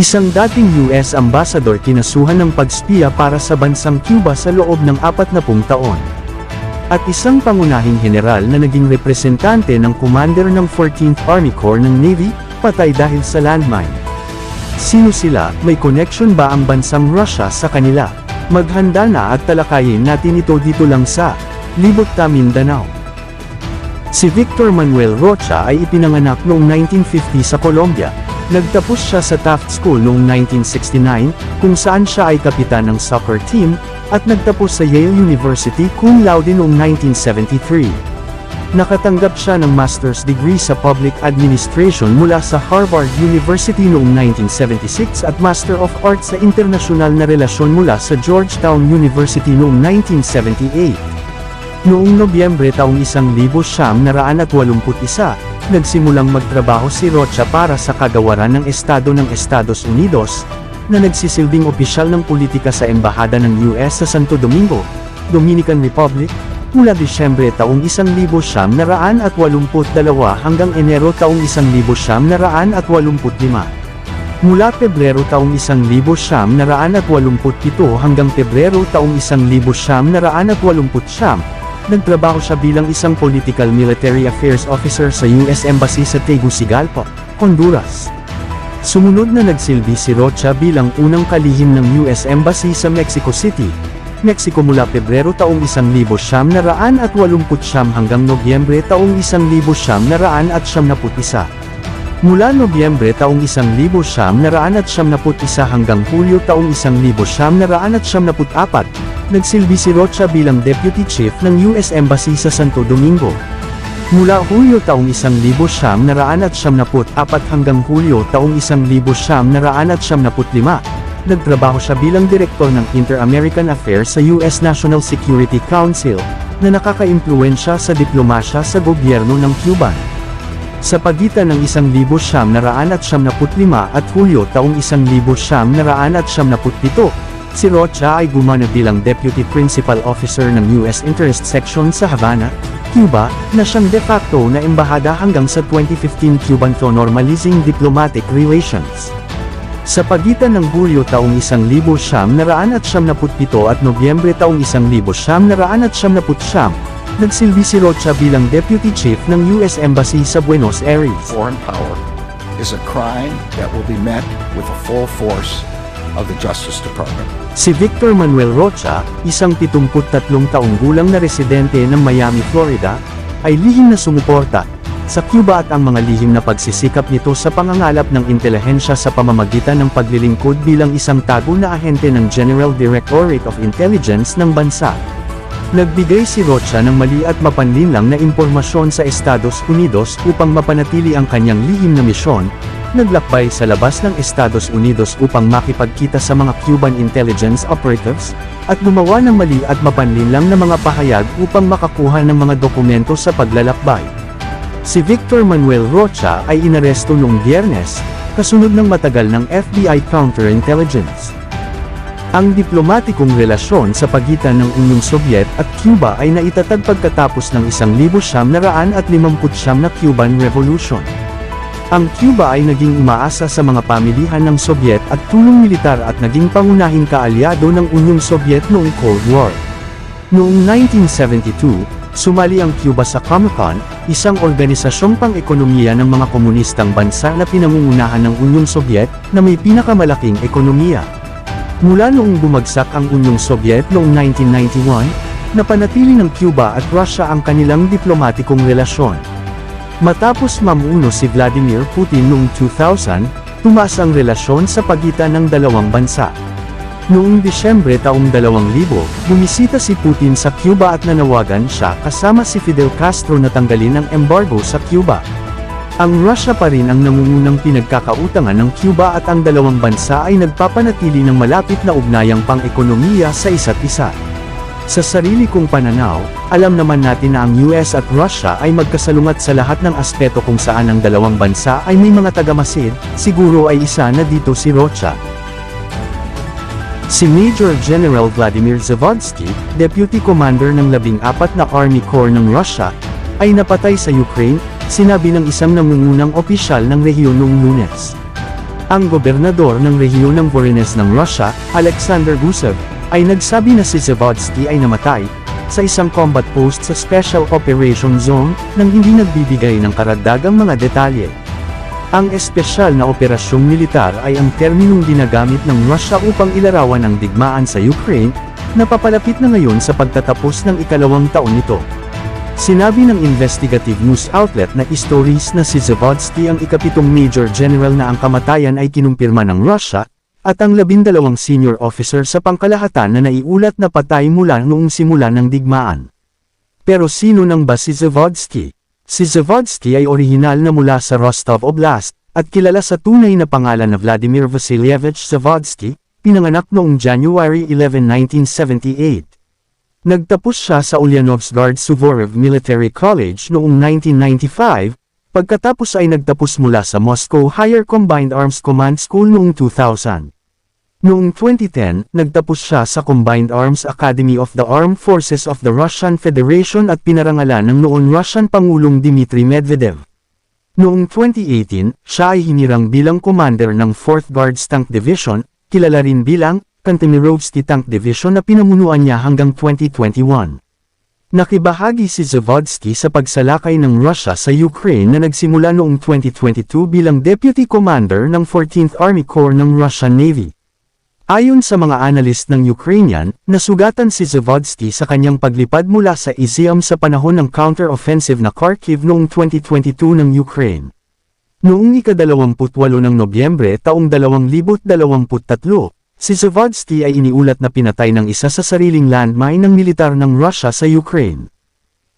Isang dating US ambassador kinasuhan ng pagspiya para sa bansang Cuba sa loob ng 40 taon. At isang pangunahing general na naging representante ng commander ng 14th Army Corps ng Navy, patay dahil sa landmine. Sino sila, may connection ba ang bansang Russia sa kanila? Maghanda na at talakayin natin ito dito lang sa Libot Mindanao. Si Victor Manuel Rocha ay ipinanganak noong 1950 sa Colombia. Nagtapos siya sa Taft School noong 1969, kung saan siya ay kapitan ng soccer team, at nagtapos sa Yale University cum laude noong 1973. Nakatanggap siya ng master's degree sa public administration mula sa Harvard University noong 1976 at Master of Arts sa internasyonal na relasyon mula sa Georgetown University noong 1978. Noong Nobyembre taong 1981, nagsimulang magtrabaho si Rocha para sa kagawaran ng Estado ng Estados Unidos, na nagsisilbing opisyal ng politika sa Embahada ng US sa Santo Domingo, Dominican Republic, mula Disyembre taong 1982 hanggang Enero taong 1985. Mula Pebrero taong 1987 hanggang Pebrero taong 1989, nagtrabaho siya bilang isang political military affairs officer sa US Embassy sa Tegucigalpa, Honduras. Sumunod na nagsilbi si Rocha bilang unang kalihim ng US Embassy sa Mexico City, Mexico mula Pebrero taong 1989 hanggang Nobyembre taong 1991. Mula Nobyembre taong 1991 hanggang Hulyo taong 1994, nagsilbi si Rocha bilang Deputy Chief ng US Embassy sa Santo Domingo. Mula Hulyo taong 1994 hanggang Hulyo taong 1995, nagtrabaho siya bilang direktor ng Inter-American Affairs sa US National Security Council, na nakaka-impluensya sa diplomasya sa gobyerno ng Cuban. Sa pagitan ng 1995 at Hulyo taong 1997, si Rocha ay gumana bilang Deputy Principal Officer ng US Interest Section sa Havana, Cuba, na siyang de facto na embahada hanggang sa 2015 Cuban to Normalizing Diplomatic Relations. Sa pagitan ng Hulyo taong 1997 at Nobyembre taong 1999, nagsilbi si Rocha bilang Deputy Chief ng US Embassy sa Buenos Aires. foreign power is a crime that will be met with the full force of the Justice Department. Si Victor Manuel Rocha, isang 73 taong gulang na residente ng Miami, Florida, ay lihim na sumuporta sa Cuba at ang mga lihim na pagsisikap nito sa pangangalap ng intelihensya sa pamamagitan ng paglilingkod bilang isang tago na ahente ng General Directorate of Intelligence ng bansa. Nagbigay si Rocha ng mali at mapanlinlang na impormasyon sa Estados Unidos upang mapanatili ang kanyang lihim na misyon, naglakbay sa labas ng Estados Unidos upang makipagkita sa mga Cuban intelligence operatives, at gumawa ng mali at mapanlinlang na mga pahayag upang makakuha ng mga dokumento sa paglalakbay. Si Victor Manuel Rocha ay inaresto noong biyernes, kasunod ng matagal ng FBI counterintelligence. Ang diplomatikong relasyon sa pagitan ng Unyong Sobyet at Cuba ay naitatag pagkatapos ng 1959 na Cuban Revolution. Ang Cuba ay naging umaasa sa mga pamilihan ng Sobyet at tulong militar at naging pangunahing kaalyado ng Unyong Sobyet noong Cold War. Noong 1972, sumali ang Cuba sa Comecon, isang organisasyong pang-ekonomiya ng mga komunistang bansa na pinangungunahan ng Unyong Sobyet, na may pinakamalaking ekonomiya. Mula noong bumagsak ang Unyong Sobyet noong 1991, napanatili ng Cuba at Russia ang kanilang diplomatikong relasyon. Matapos mamuno si Vladimir Putin noong 2000, tumaas ang relasyon sa pagitan ng dalawang bansa. Noong Disyembre taong 2000, bumisita si Putin sa Cuba at nanawagan siya kasama si Fidel Castro na tanggalin ang embargo sa Cuba. Ang Russia pa rin ang nangungunang pinagkakautangan ng Cuba at ang dalawang bansa ay nagpapanatili ng malapit na ugnayang pang-ekonomiya sa isa't isa. Sa sarili kong pananaw, alam naman natin na ang US at Russia ay magkasalungat sa lahat ng aspeto kung saan ang dalawang bansa ay may mga tagamasid, siguro ay isa na dito si Rocha. Si Major General Vladimir Zavodsky, Deputy Commander ng 14 na Army Corps ng Russia, ay napatay sa Ukraine, sinabi ng isang nangungunang opisyal ng rehiyon noong lunes. Ang gobernador ng rehiyon ng Voronezh ng Russia, Alexander Gusev, ay nagsabi na si Zavodsky ay namatay sa isang combat post sa Special Operation Zone nang hindi nagbibigay ng karagdagang mga detalye. Ang espesyal na operasyong militar ay ang terminong ginagamit ng Russia upang ilarawan ang digmaan sa Ukraine, na papalapit na ngayon sa pagtatapos ng ikalawang taon nito. Sinabi ng investigative news outlet na Stories na si Zavodsky ang ikapitong major general na ang kamatayan ay kinumpirma ng Russia, at ang labindalawang senior officer sa pangkalahatan na naiulat na patay mula noong simula ng digmaan. Pero sino nang ba si Zavodsky? Si Zavodsky ay orihinal na mula sa Rostov Oblast, at kilala sa tunay na pangalan na Vladimir Vasilievich Zavodsky, pinanganak noong January 11, 1978. Nagtapos siya sa Ulyanovsgard Suvorov Military College noong 1995, pagkatapos ay nagtapos mula sa Moscow Higher Combined Arms Command School noong 2000. Noong 2010, nagtapos siya sa Combined Arms Academy of the Armed Forces of the Russian Federation at pinarangalan ng noon Russian Pangulong Dmitry Medvedev. Noong 2018, siya ay hinirang bilang commander ng 4th Guards Tank Division, kilala rin bilang Kantemirovsky Tank Division na pinamunuan niya hanggang 2021. Nakibahagi si Zavodsky sa pagsalakay ng Russia sa Ukraine na nagsimula noong 2022 bilang Deputy Commander ng 14th Army Corps ng Russian Navy. Ayon sa mga analyst ng Ukrainian, nasugatan si Zavodsky sa kanyang paglipad mula sa Izium sa panahon ng counter-offensive na Kharkiv noong 2022 ng Ukraine. Noong ika-28 ng Nobyembre taong 2023, Si Zavodsky ay iniulat na pinatay ng isa sa sariling landmine ng militar ng Russia sa Ukraine.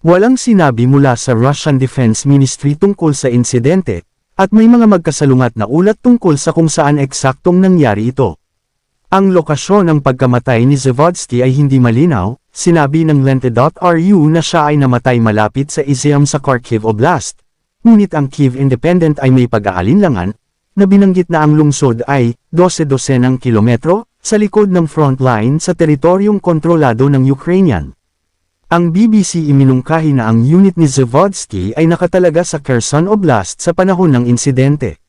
Walang sinabi mula sa Russian Defense Ministry tungkol sa insidente, at may mga magkasalungat na ulat tungkol sa kung saan eksaktong nangyari ito. Ang lokasyon ng pagkamatay ni Zavodsky ay hindi malinaw, sinabi ng Lente.ru na siya ay namatay malapit sa Izium sa Kharkiv Oblast, ngunit ang Kiev Independent ay may pag-aalinlangan, na binanggit na ang lungsod ay 12-12 ng kilometro sa likod ng front line sa teritoryong kontrolado ng Ukrainian. Ang BBC iminungkahi na ang unit ni Zavodsky ay nakatalaga sa Kherson Oblast sa panahon ng insidente.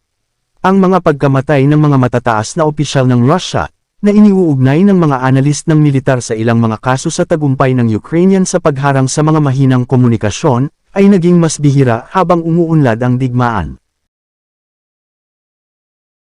Ang mga pagkamatay ng mga matataas na opisyal ng Russia, na iniuugnay ng mga analist ng militar sa ilang mga kaso sa tagumpay ng Ukrainian sa pagharang sa mga mahinang komunikasyon, ay naging mas bihira habang umuunlad ang digmaan.